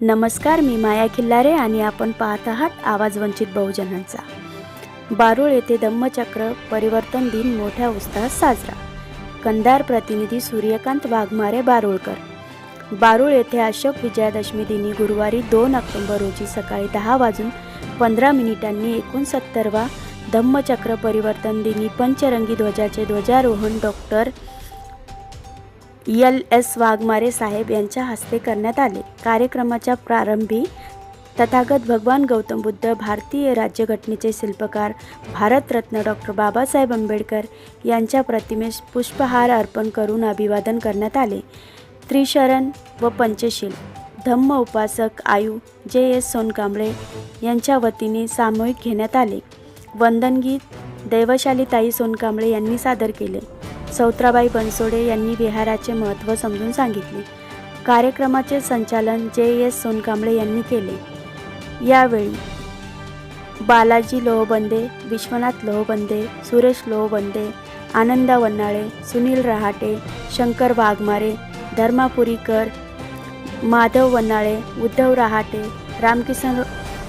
नमस्कार मी माया खिल्लारे आणि आपण पाहत आहात आवाज वंचित बहुजनांचा. बारूळ येथे धम्मचक्र परिवर्तन दिन मोठ्या उत्साहात साजरा. कंधार प्रतिनिधी सूर्यकांत वाघमारे बारूळकर. बारूळ येथे अशोक विजयादशमी दिनी गुरुवारी दोन ऑक्टोबर रोजी सकाळी दहा वाजून पंधरा मिनिटांनी एकोणसत्तरवा धम्मचक्र परिवर्तन दिनी पंचरंगी ध्वजाचे ध्वजारोहण डॉक्टर यल एस वाघमारे साहेब यांच्या हस्ते करण्यात आले. कार्यक्रमाच्या प्रारंभी तथागत भगवान गौतम बुद्ध भारतीय राज्यघटनेचे शिल्पकार भारतरत्न डॉक्टर बाबासाहेब आंबेडकर यांच्या प्रतिमेस पुष्पहार अर्पण करून अभिवादन करण्यात आले. त्रिशरण व पंचशील धम्म उपासक आयु जे एस सोनकांबळे यांच्या वतीने सामूहिक घेण्यात आले. वंदनगीत दैवशालीताई सोनकांबळे यांनी सादर केले. सौत्राबाई बनसोडे यांनी विहाराचे महत्त्व समजून सांगितले. कार्यक्रमाचे संचालन जे एस सोनकांबळे यांनी केले. यावेळी बालाजी लोहबंदे विश्वनाथ लोहबंदे सुरेश लोहबंदे आनंदा वन्नाळे सुनील रहाटे शंकर वाघमारे धर्मापुरीकर माधव वन्नाळे उद्धव रहाटे रामकिसन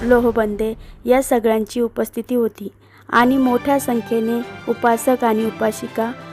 लोहबंदे या सगळ्यांची उपस्थिती होती आणि मोठ्या संख्येने उपासक आणि उपासिका